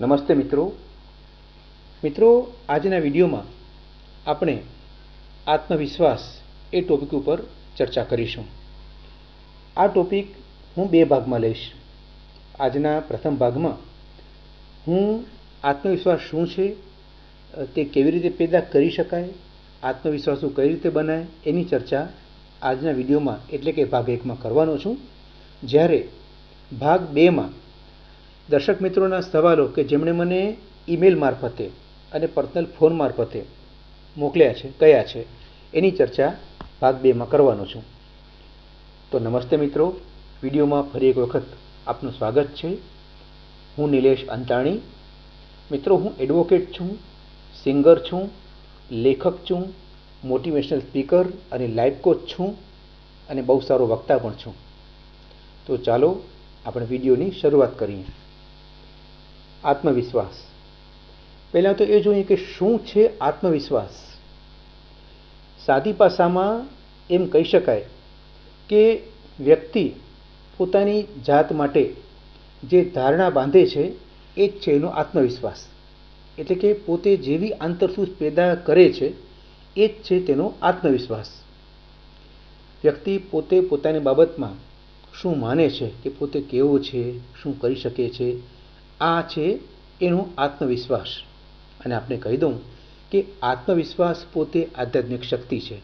નમસ્તે મિત્રો. મિત્રો, આજના વિડીયોમાં આપણે આત્મવિશ્વાસ એ ટોપિક ઉપર ચર્ચા કરીશું. આ ટોપિક હું બે ભાગમાં લઈશ. આજના પ્રથમ ભાગમાં હું આત્મવિશ્વાસ શું છે, તે કેવી રીતે પેદા કરી શકાય, આત્મવિશ્વાસ કઈ રીતે બનાય, એની ચર્ચા આજના વિડીયોમાં એટલે કે ભાગ એકમાં કરવાનો છું. જ્યારે ભાગ બેમાં દર્શક મિત્રોના સવાલો કે જેમણે મને ઈમેલ મારફતે અને પર્સનલ ફોન મારફતે મોકલ્યા છે, કયા છે, એની ચર્ચા ભાગ બેમાં કરવાનો છું. તો નમસ્તે મિત્રો, વિડીયોમાં ફરી એક વખત આપનું સ્વાગત છે. હું નિલેશ અંતાણી. મિત્રો, હું એડવોકેટ છું, સિંગર છું, લેખક છું, મોટિવેશનલ સ્પીકર અને લાઈફ કોચ છું અને બહુ સારો વક્તા પણ છું. તો ચાલો, આપણે વિડીયોની શરૂઆત કરીએ. આત્મવિશ્વાસ. પહેલાં તો એ જોઈએ કે શું છે આત્મવિશ્વાસ? સાદી ભાષામાં એમ કહી શકાય કે વ્યક્તિ પોતાની જાત માટે જે ધારણા બાંધે છે, એ જ છે એનો આત્મવિશ્વાસ. એટલે કે પોતે જેવી આંતરસૂઝ પેદા કરે છે, એ જ છે તેનો આત્મવિશ્વાસ. વ્યક્તિ પોતે પોતાની બાબતમાં શું માને છે, કે પોતે કેવો છે, શું કરી શકે છે આ છે એનો આત્મવિશ્વાસ. અને આપણે કહી દઉં કે આત્મવિશ્વાસ પોતે આધ્યાત્મિક શક્તિ છે.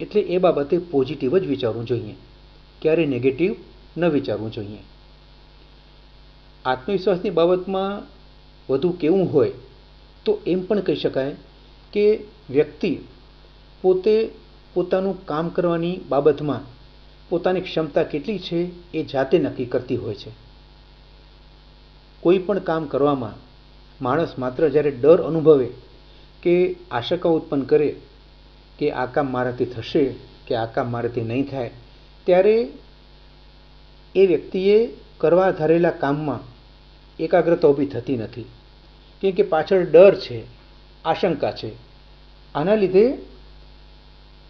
એટલે એ બાબતે પોઝિટિવ જ વિચારવું જોઈએ. ક્યારે નેગેટિવ ન વિચારવું જોઈએ. આત્મવિશ્વાસની બાબતમાં વધુ કેવું હોય તો એમ પણ કહી શકાય કે વ્યક્તિ પોતે પોતાનું કામ કરવાની બાબતમાં પોતાની ક્ષમતા કેટલી છે એ જાતે નક્કી કરતી હોય છે. કોઈ પણ કામ કરવામાં માણસ માત્ર જ્યારે ડર અનુભવે કે આશંકા ઉત્પન્ન કરે કે આ કામ મારાથી થશે, કે આ કામ મારાથી નહીં થાય, ત્યારે એ વ્યક્તિએ કરવા ધારેલા કામમાં એકાગ્રતા ઊભી થતી નથી. કેમ કે પાછળ ડર છે, આશંકા છે. આના લીધે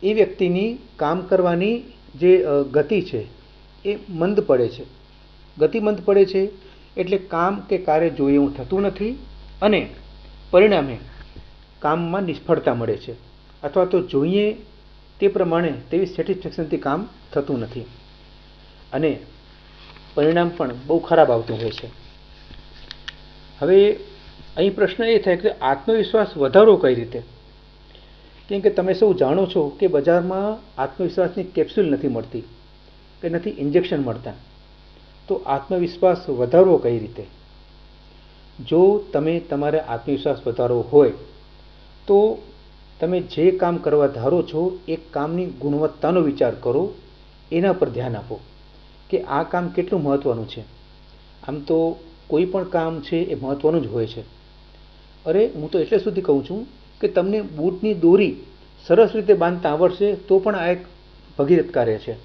એ વ્યક્તિની કામ કરવાની જે ગતિ છે એ મંદ પડે છે. ગતિ મંદ પડે છે એટલે કામ કે કાર્ય જોઈએ એવું થતું નથી અને પરિણામે કામમાં નિષ્ફળતા મળે છે, અથવા તો જોઈએ તે પ્રમાણે તેવી સેટિસ્ફેક્શનથી કામ થતું નથી. અને પરિણામ પણ બહુ ખરાબ આવતું હોય છે. હવે અહીં પ્રશ્ન એ થાય કે આત્મવિશ્વાસ વધારો કઈ રીતે? કેમ કે તમે સૌ જાણો છો કે બજારમાં આત્મવિશ્વાસની કેપ્સ્યુલ નથી મળતી, કે નથી ઇન્જેક્શન મળતા. તો આત્મવિશ્વાસ વધારવો કઈ રીતે? જો તમે તમારે આત્મવિશ્વાસ વધારવો હોય, તો તમે જે કામ કરવા ધારો છો, એ કામની ગુણવત્તાનો વિચાર કરો, એના પર ધ્યાન આપો કે આ કામ કેટલું મહત્ત્વનું છે. આમ તો કોઈ પણ કામ છે, એ મહત્ત્વનું જ હોય છે. અરે, હું તો એટલે સુધી કહું છું કે તમને બૂટની દોરી સરસ રીતે બાંધતા આવડશે, તો પણ આ એક ભગીરથ કાર્ય છે.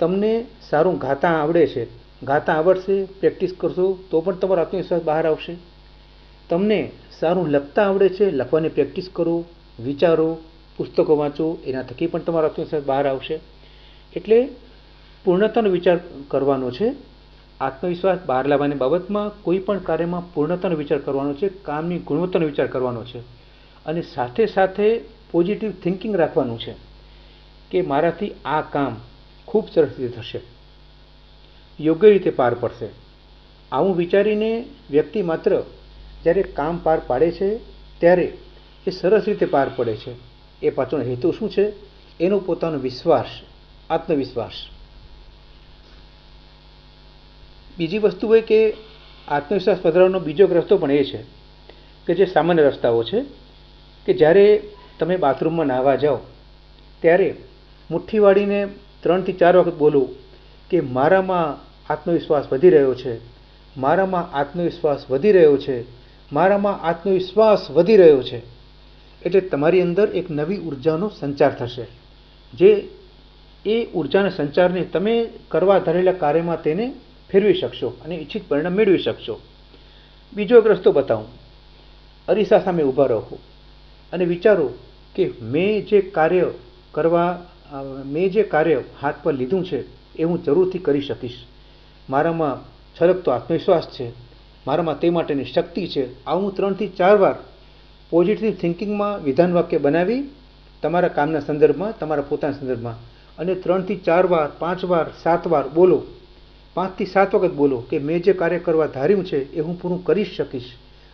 તમને સારું ગાતા આવડે છે, ગાતા આવડશે, પ્રેક્ટિસ કરશો, તો પણ તમારો આત્મવિશ્વાસ બહાર આવશે. તમને સારું લખતા આવડે છે, લખવાની પ્રેક્ટિસ કરો, વિચારો, પુસ્તકો વાંચો, એના થકી પણ તમારો આત્મવિશ્વાસ બહાર આવશે. એટલે પૂર્ણતાનો વિચાર કરવાનો છે, આત્મવિશ્વાસ બહાર લાવવાની બાબતમાં કોઈ પણ કાર્યમાં પૂર્ણતાનો વિચાર કરવાનો છે, કામની ગુણવત્તાનો વિચાર કરવાનો છે. અને સાથે સાથે પોઝિટિવ થિંકિંગ રાખવાનું છે, કે મારાથી આ કામ ખૂબ સરસ રીતે થશે. યોગ્ય રીતે પાર પડશે. આવું વિચારીને વ્યક્તિ માત્ર જ્યારે કામ પાર પાડે છે, ત્યારે એ સરસ રીતે પાર પડે છે. એ પાછળનો હેતુ શું છે? એનો પોતાનો વિશ્વાસ, આત્મવિશ્વાસ. બીજી વસ્તુ હોય કે આત્મવિશ્વાસ વધારવાનો બીજો રસ્તો પણ એ છે કે જે સામાન્ય રસ્તાઓ છે, કે જ્યારે તમે બાથરૂમમાં નાહવા જાઓ, ત્યારે મુઠ્ઠી વાળીને ત્રણથી ચાર વખત બોલું કે મારામાં આત્મવિશ્વાસ વધી રહ્યો છે, મારામાં આત્મવિશ્વાસ વધી રહ્યો છે, મારામાં આત્મવિશ્વાસ વધી રહ્યો છે. એટલે તમારી અંદર એક નવી ઉર્જાનો સંચાર થશે. જે એ ઉર્જાના સંચારને તમે કરવા ધરેલા કાર્યમાં તેને ફેરવી શકશો અને ઈચ્છિત પરિણામ મેળવી શકશો. બીજો એક રસ્તો બતાવું. અરીસા સામે ઊભા રહો અને વિચારો કે મેં જે કાર્ય કરવા મેં જે કાર્ય હાથ પર લીધું છે એ હું જરૂરથી કરી શકીશ. મારામાં છલકતો આત્મવિશ્વાસ છે. મારામાં તે માટેની શક્તિ છે. આવું હું ત્રણથી ચાર વાર પોઝિટિવ થિંકિંગમાં વિધાન વાક્ય બનાવી, તમારા કામના સંદર્ભમાં, તમારા પોતાના સંદર્ભમાં અને ત્રણથી ચાર વાર, પાંચ વાર, સાત વાર બોલો. પાંચથી સાત વખત બોલો કે મેં જે કાર્ય કરવા ધાર્યું છે એ હું પૂરું કરી શકીશ.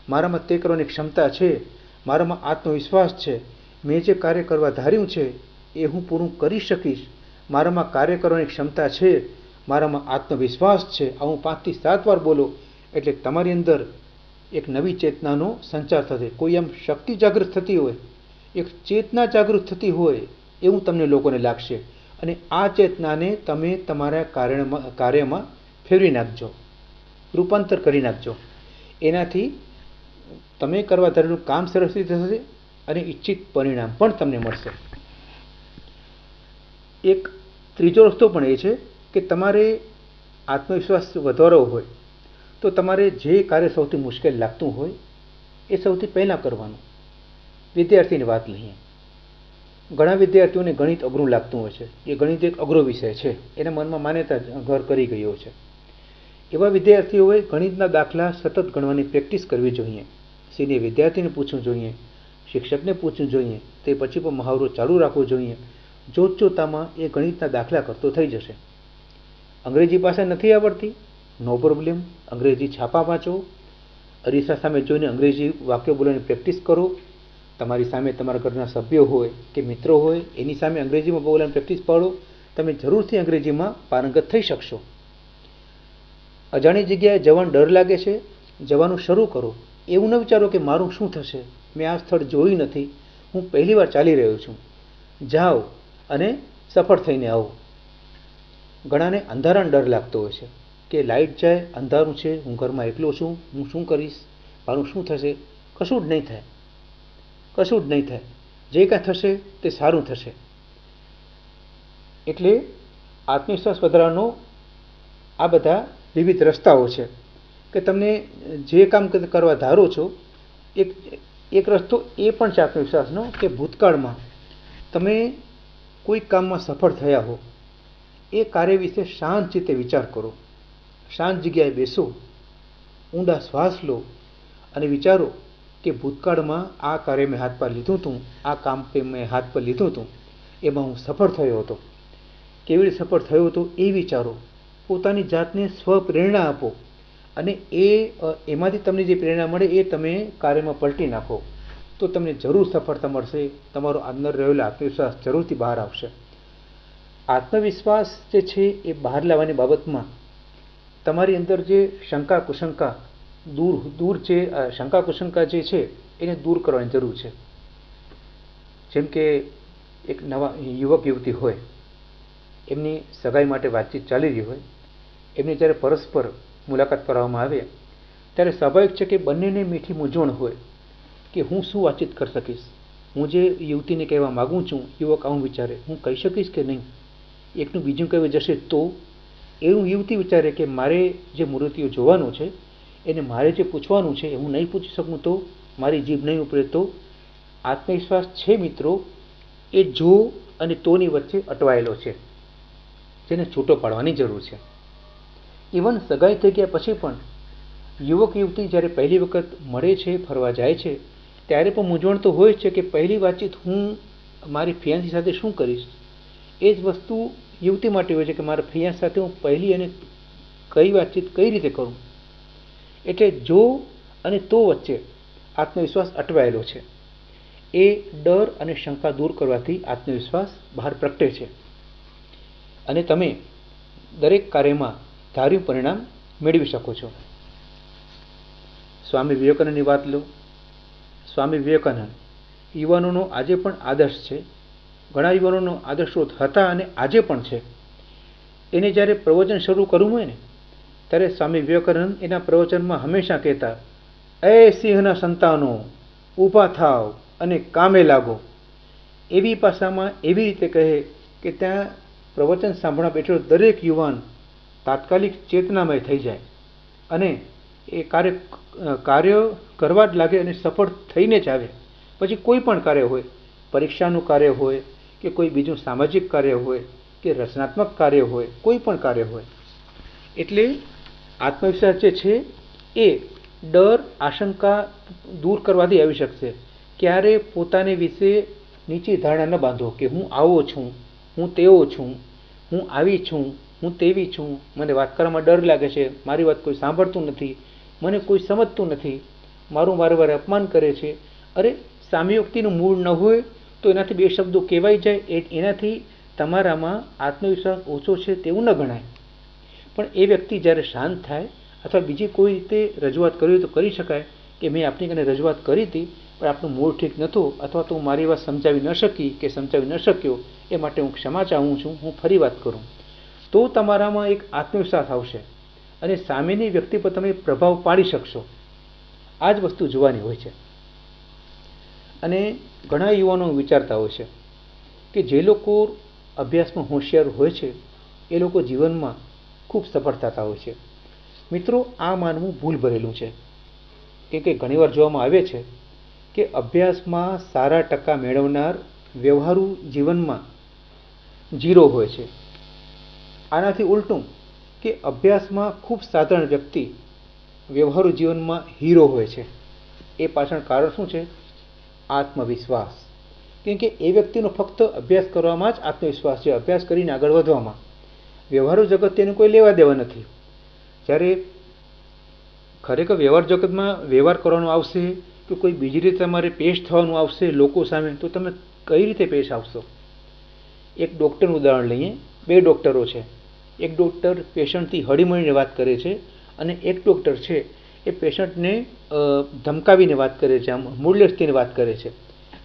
મારામાં તે કરવાની ક્ષમતા છે. મારામાં આત્મવિશ્વાસ છે. મેં જે કાર્ય કરવા ધાર્યું છે એ હું પૂરું કરી શકીશ. મારામાં કાર્ય કરવાની ક્ષમતા છે. મારામાં આત્મવિશ્વાસ છે. આ હું પાંચથી સાત વાર બોલો એટલે તમારી અંદર એક નવી ચેતનાનો સંચાર થશે. કોઈ આમ શક્તિ જાગૃત થતી હોય, એક ચેતના જાગૃત થતી હોય એવું તમને લોકોને લાગશે. અને આ ચેતનાને તમે તમારા કાર્યમાં કાર્યમાં ફેરવી નાખજો. રૂપાંતર કરી નાખજો. એનાથી તમે કરવા ધરેલું કામ સરસ રીતે થશે અને ઈચ્છિત પરિણામ પણ તમને મળશે. એક ત્રીજો રસ્તો પણ એ છે કે તમારે આત્મવિશ્વાસ વધારવો હોય, તો તમારે જે કાર્ય સૌથી મુશ્કેલ લાગતું હોય એ સૌથી પહેલાં કરવાનું. વિદ્યાર્થીની વાત લઈએ. ઘણા વિદ્યાર્થીઓને ગણિત અઘરું લાગતું હોય છે. એ ગણિત એક અઘરો વિષય છે. એના મનમાં માન્યતા ઘર કરી ગયો છે. એવા વિદ્યાર્થીઓએ ગણિતના દાખલા સતત ગણવાની પ્રેક્ટિસ કરવી જોઈએ. સિનિયર વિદ્યાર્થીને પૂછવું જોઈએ. શિક્ષકને પૂછવું જોઈએ. તે પછી પણ મહાવરો ચાલુ રાખવો જોઈએ. જોત જોતામાં એ ગણિતના દાખલા કરતો થઈ જશે. અંગ્રેજી ભાષા નથી આવડતી? નો પ્રોબ્લેમ અંગ્રેજી છાપા વાંચો. અરીસા સામે જોઈને અંગ્રેજી વાક્યો બોલવાની પ્રેક્ટિસ કરો. તમારી સામે તમારા ઘરના સભ્યો હોય કે મિત્રો હોય, એની સામે અંગ્રેજીમાં બોલવાની પ્રેક્ટિસ પાડો. તમે જરૂરથી અંગ્રેજીમાં પારંગત થઈ શકશો. અજાણી જગ્યાએ જવાનું ડર લાગે છે. જવાનું શરૂ કરો. એવું ન વિચારો કે મારું શું થશે? મેં આ સ્થળ જોયું નથી. હું પહેલી વાર ચાલી રહ્યો છું. જાઓ. અને સફળ થઈને આવો. ઘણાને અંધારાનો ડર લાગતો હોય છે કે લાઇટ જાય, અંધારું છે, હું ઘરમાં એકલો છું, હું શું કરીશ? મારું શું થશે? કશું જ નહીં થાય. કશું જ નહીં થાય. જે કાંઈ થશે તે સારું થશે. એટલે આત્મવિશ્વાસ વધારવાનો આ બધા વિવિધ રસ્તાઓ છે કે તમને જે કામ કરવા ધારો છો, એક એક રસ્તો એ પણ છે આત્મવિશ્વાસનો કે ભૂતકાળમાં તમે કોઈ કામમાં સફળ થયા હો, એ કાર્ય વિશે શાંત ચિત્તે વિચાર કરો. શાંત જગ્યાએ બેસો, ઊંડા શ્વાસ લો અને વિચારો કે ભૂતકાળમાં આ કાર્ય મેં હાથ પર લીધું હતું, આ કામ મેં હાથ પર લીધું હતું, એમાં હું સફળ થયો હતો. કેવી રીતે સફળ થયો હતો એ વિચારો, પોતાની જાતને સ્વપ્રેરણા આપો અને એ એમાંથી તમને જે પ્રેરણા મળે એ તમે કાર્યમાં પલટી નાખો. તો તમને જરૂર સફળતા મળશે. તમારો અંદર રહેલો આત્મવિશ્વાસ જરૂરથી બહાર આવશે. આત્મવિશ્વાસ જે છે એ બહાર લાવવાની બાબતમાં તમારી અંદર જે શંકા કુશંકા દૂર દૂર જે શંકા કુશંકા જે છે એને દૂર કરવાની જરૂર છે. જેમ કે એક નવા યુવક યુવતી હોય, એમની સગાઈ માટે વાતચીત ચાલી રહી હોય, એમની જ્યારે પરસ્પર મુલાકાત કરવામાં આવે, ત્યારે સ્વાભાવિક છે કે બંનેને મીઠી મૂંઝવણ હોય. કે હું શું વાતચીત કરી શકીશ? હું જે યુવતીને કહેવા માગું છું, યુવક આવું વિચારે, હું કહી શકીશ કે નહીં? એકનું બીજું કહેવું જશે તો? એવું યુવતી વિચારે કે મારે જે મૂર્તિઓ જોવાનું છે, એને મારે જે પૂછવાનું છે હું નહીં પૂછી શકું તો? મારી જીભ નહીં ઉપડે તો? આત્મવિશ્વાસ છે મિત્રો, એ જો અને તોની વચ્ચે અટવાયેલો છે. જેને છૂટો પાડવાની જરૂર છે. ઇવન સગાઈ થઈ ગયા પછી પણ યુવક યુવતી જ્યારે પહેલી વખત મળે છે, ફરવા જાય છે ત્યારે પણ મૂંઝવણ તો હોય છે કે પહેલી વાતચીત હું મારી ફિયાન્સી સાથે શું કરીશ? એ જ વસ્તુ યુવતી માટે હોય છે કે મારા ફિયાન્સ સાથે હું પહેલી અને કઈ વાતચીત કઈ રીતે કરું? એટલે જો અને તો વચ્ચે આત્મવિશ્વાસ અટવાયેલો છે. એ ડર અને શંકા દૂર કરવાથી આત્મવિશ્વાસ બહાર પ્રગટે છે. અને તમે દરેક કાર્યમાં ધાર્યું પરિણામ મેળવી શકો છો. સ્વામી વિવેકાનંદની વાત લો. સ્વામી વિવેકાનંદ, યુવાનોનો આજે પણ આદર્શ છે. ઘણા યુવાનોનો આદર્શોત હતા અને આજે પણ છે. એને જ્યારે પ્રવચન શરૂ કરવું હોય ને, ત્યારે સ્વામી વિવેકાનંદ એના પ્રવચનમાં હંમેશા કહેતા, એ સિંહના સંતાનો, ઊભા થાવ અને કામે લાગો. એવી ભાષામાં એવી રીતે કહે કે ત્યાં પ્રવચન સાંભળવા બેઠેલો દરેક યુવાન તાત્કાલિક ચેતનામય થઈ જાય અને એ કાર્ય કાર્ય કરવા જ લાગે અને સફળ થઈને જ આવે. પછી કોઈ પણ કાર્ય હોય, પરીક્ષાનું કાર્ય હોય, કે કોઈ બીજું સામાજિક કાર્ય હોય, કે રચનાત્મક કાર્ય હોય, કોઈ પણ કાર્ય હોય. એટલે આત્મવિશ્વાસ જે છે, એ ડર, આશંકા દૂર કરવાથી આવી શકશે. ક્યારે પોતાને વિશે નીચી ધારણા ન બાંધો કે હું આવો છું, હું તેવો છું, હું આવી છું, હું તેવી છું. મને વાત કરવામાં ડર લાગે છે, મારી વાત કોઈ સાંભળતું નથી. મને કોઈ સમજતું નથી. મારું વારે વારે અપમાન કરે છે. અરે સામયોક્તિનું મૂળ ન હોય તો એનાથી બે શબ્દો કહેવાય જાય. એ એનાથી તમારામાં આત્મવિશ્વાસ ઓછો છે તેવું ન ગણાય. પણ એ વ્યક્તિ જ્યારે શાંત થાય અથવા બીજી કોઈ રીતે રજૂઆત કરવી તો કરી શકાય કે મેં આપની કને રજૂઆત કરી હતી, પણ આપનું મૂળ ઠીક નહોતું અથવા તો હું મારી વાત સમજાવી ન શકી કે સમજાવી ન શક્યો, એ માટે હું ક્ષમા ચાહું છું, હું ફરી વાત કરું. તો તમારામાં એક આત્મવિશ્વાસ આવશે. અને સામેની વ્યક્તિ પર તમે પ્રભાવ પાડી શકશો. આ જ વસ્તુ જોવાની હોય છે. અને ઘણા યુવાનો વિચારતા હોય છે કે જે લોકો અભ્યાસમાં હોશિયાર હોય છે, એ લોકો જીવનમાં ખૂબ સફળ થતા હોય છે. મિત્રો, આ માનવું ભૂલ ભરેલું છે. કે કે ઘણીવાર જોવામાં આવે છે કે અભ્યાસમાં સારા ટકા મેળવનાર વ્યવહારુ જીવનમાં જીરો હોય છે. આનાથી ઉલટું કે અભ્યાસમાં ખૂબ સાધારણ વ્યક્તિ વ્યવહારુ જીવનમાં હીરો હોય છે. એ પાછળ કારણ શું છે? આત્મવિશ્વાસ. કેમ કે એ વ્યક્તિનો ફક્ત અભ્યાસ કરવામાં જ આત્મવિશ્વાસ છે, અભ્યાસ કરીને આગળ વધવામાં. વ્યવહારુ જગત તેનું કોઈ લેવા દેવા નથી. જ્યારે ખરેખર વ્યવહાર જગતમાં વ્યવહાર કરવાનો આવશે કે કોઈ બીજી રીતે તમારે પેશ થવાનું આવશે લોકો સામે, તો તમે કઈ રીતે પેશ આવશો? એક ડૉક્ટરનું ઉદાહરણ લઈએ. બે ડૉક્ટરો છે. એક ડૉક્ટર પેશન્ટથી હળીમળીને વાત કરે છે અને એક ડૉક્ટર છે, એ પેશન્ટને ધમકાવીને વાત કરે છે, આમ મૂળલેસથી વાત કરે છે.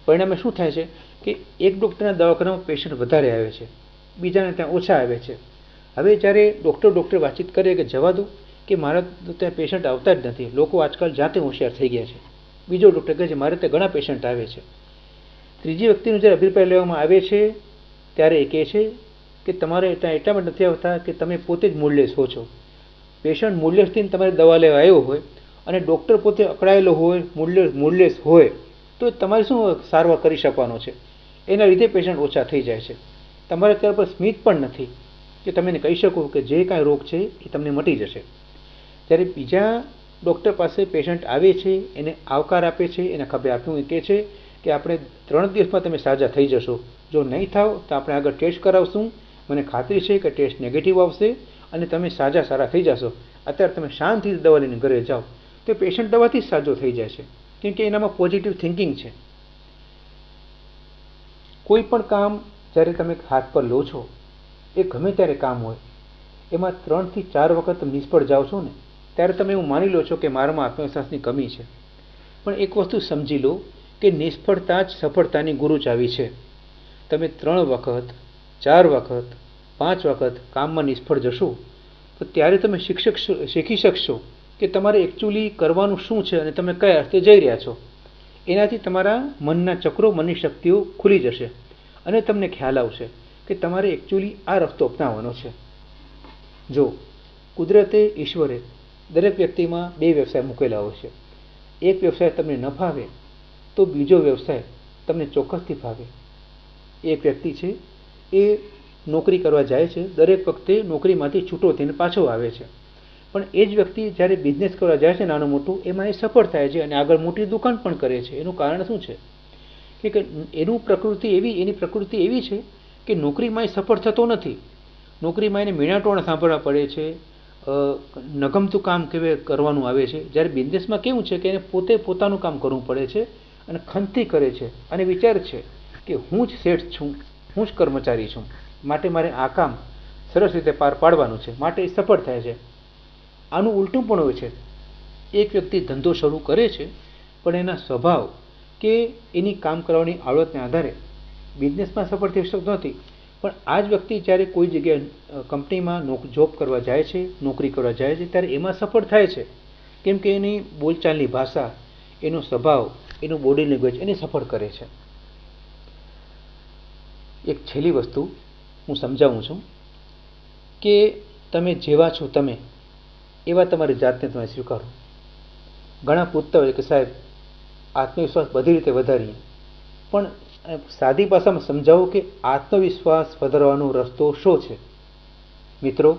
પરિણામે શું થાય છે કે એક ડૉક્ટરના દવાખાનામાં પેશન્ટ વધારે આવે છે, બીજાને ત્યાં ઓછા આવે છે. હવે જ્યારે ડૉક્ટર ડૉક્ટર વાતચીત કરે કે જવા દો, કે મારા ત્યાં પેશન્ટ આવતા જ નથી, લોકો આજકાલ જાતે હોશિયાર થઈ ગયા છે. બીજો ડૉક્ટર કહે છે, મારે ત્યાં ઘણા પેશન્ટ આવે છે. ત્રીજી વ્યક્તિનો જ્યારે અભિપ્રાય લેવામાં આવે છે, ત્યારે એ કહે છે કે તમારે ત્યાં એટલા માટે નથી આવતા કે તમે પોતે જ મૂળલેસ હો છો પેશન્ટ મૂળલેસથી તમારે દવા લેવા આવ્યો હોય અને ડૉક્ટર પોતે અકળાયેલો હોય, મૂલ્ય મૂલ્યસ હોય, તો તમારે શું સારવાર કરી શકવાનો છે? એના લીધે પેશન્ટ ઓછા થઈ જાય છે. તમારે અત્યાર પર સ્મિત પણ નથી કે તમે એને કહી શકો કે જે કાંઈ રોગ છે એ તમને મટી જશે. જ્યારે બીજા ડૉક્ટર પાસે પેશન્ટ આવે છે, એને આવકાર આપે છે, એને ખભે આપ્યું કહે છે કે આપણે ત્રણ દિવસમાં તમે સાજા થઈ જશો. જો નહીં થાવ તો આપણે આગળ ટેસ્ટ કરાવશું મને ખાતરી છે કે ટેસ્ટ નેગેટિવ આવશે અને તમે સાજા સારા થઈ જશો. અત્યારે તમે શાંતિથી દવા લઈને ઘરે જાઓ. તો પેશન્ટ દવાથી જ સાજો થઈ જાય છે. કેમ કે એનામાં પોઝિટિવ થિંકિંગ છે. કોઈ પણ કામ જ્યારે તમે હાથ પર લો છો, એ ગમે ત્યારે કામ હોય, એમાં ત્રણથી ચાર વખત નિષ્ફળ જાઓ છો ને, ત્યારે તમે એવું માની લો છો કે મારામાં આત્મવિશ્વાસની કમી છે. પણ એક વસ્તુ સમજી લો કે નિષ્ફળતા જ સફળતાની ગુરુ ચાવી છે. તમે ત્રણ વખત ચાર વખત, પાંચ વખત કામમાં નિષ્ફળ જશો, તો ત્યારે તમે શિક્ષક શીખી શકશો કે તમારે એકચ્યુઅલી કરવાનું શું છે અને તમે કયા રસ્તે જઈ રહ્યા છો. એનાથી તમારા મનના ચક્રો, મનની શક્તિઓ ખુલી જશે અને તમને ખ્યાલ આવશે કે તમારે એકચ્યુઅલી આ રસ્તો અપનાવવાનો છે. જો, કુદરતે ઈશ્વરે દરેક વ્યક્તિમાં બે વ્યવસાય મૂકેલા હોય છે. એક વ્યવસાય તમને ન ફાવે, તો બીજો વ્યવસાય તમને ચોક્કસથી ફાવે. એક વ્યક્તિ છે એ નોકરી કરવા જાય છે. દરેક વખતે નોકરીમાંથી છૂટો થઈને પાછો આવે છે. પણ એ જ વ્યક્તિ જ્યારે બિઝનેસ કરવા જાય છે નાનું મોટું, એમાં એ સફળ થાય છે અને આગળ મોટી દુકાન પણ કરે છે. એનું કારણ શું છે? કે એનું પ્રકૃતિ એવી, એની પ્રકૃતિ એવી છે કે નોકરીમાં એ સફળ થતો નથી. નોકરીમાં એને મીણાટોણા સાંભળવા પડે છે. નગમતું કામ કેવે કરવાનું આવે છે. જ્યારે બિઝનેસમાં કેવું છે કે એને પોતે પોતાનું કામ કરવું પડે છે અને ખંતી કરે છે. અને વિચાર છે કે હું જ શેઠ છું. હું જ કર્મચારી છું. માટે મારે આ કામ સરસ રીતે પાર પાડવાનું છે. માટે સફળ થાય છે. આનું ઉલટું પણ હોય છે. એક વ્યક્તિ ધંધો શરૂ કરે છે, પણ એના સ્વભાવ કે એની કામ કરવાની આવડતને આધારે બિઝનેસમાં સફળ થઈ શકતો નથી. પણ આ જ વ્યક્તિ જ્યારે કોઈ જગ્યાએ કંપનીમાં જોબ કરવા જાય છે, નોકરી કરવા જાય છે, ત્યારે એમાં સફળ થાય છે. કેમ કે એની બોલચાલની ભાષા, એનો સ્વભાવ, એનું બોડી લેંગ્વેજ એને સફળ કરે છે. એક છેલ્લી વસ્તુ હું સમજાવું છું કે તમે જેવા છો તમે, એવા તમારી જાતને તમે સ્વીકારો. ઘણા પૂછતા હોય કે સાહેબ, આત્મવિશ્વાસ બધી રીતે વધારીએ. પણ સાદી ભાષામાં સમજાવો કે આત્મવિશ્વાસ વધારવાનો રસ્તો શો છે? મિત્રો,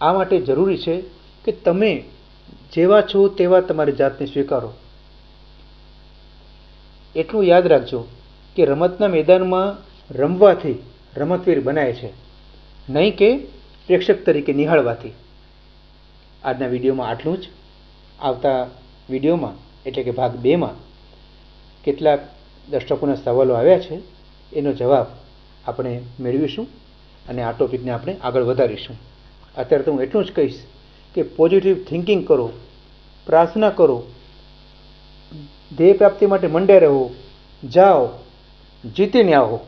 આ માટે જરૂરી છે કે તમે જેવા છો તેવા તમારી જાતને સ્વીકારો. એટલું યાદ રાખજો કે રમતના મેદાનમાં રમવાથી રમતવીર બનાય છે. નહીં કે પ્રેક્ષક તરીકે નિહાળવાથી. આજના વિડીયોમાં આટલું જ. આવતા વિડીયોમાં, એટલે કે ભાગ બેમાં, કેટલાક દર્શકોના સવાલો આવ્યા છે. એનો જવાબ આપણે મેળવીશું અને આ ટોપિકને આપણે આગળ વધારીશું. અત્યારે તો હું એટલું જ કહીશ કે પોઝિટિવ થિંકિંગ કરો, પ્રાર્થના કરો, ધ્યેય પ્રાપ્તિ માટે મંડ્યા રહો, જાઓ, જીતીને આવો.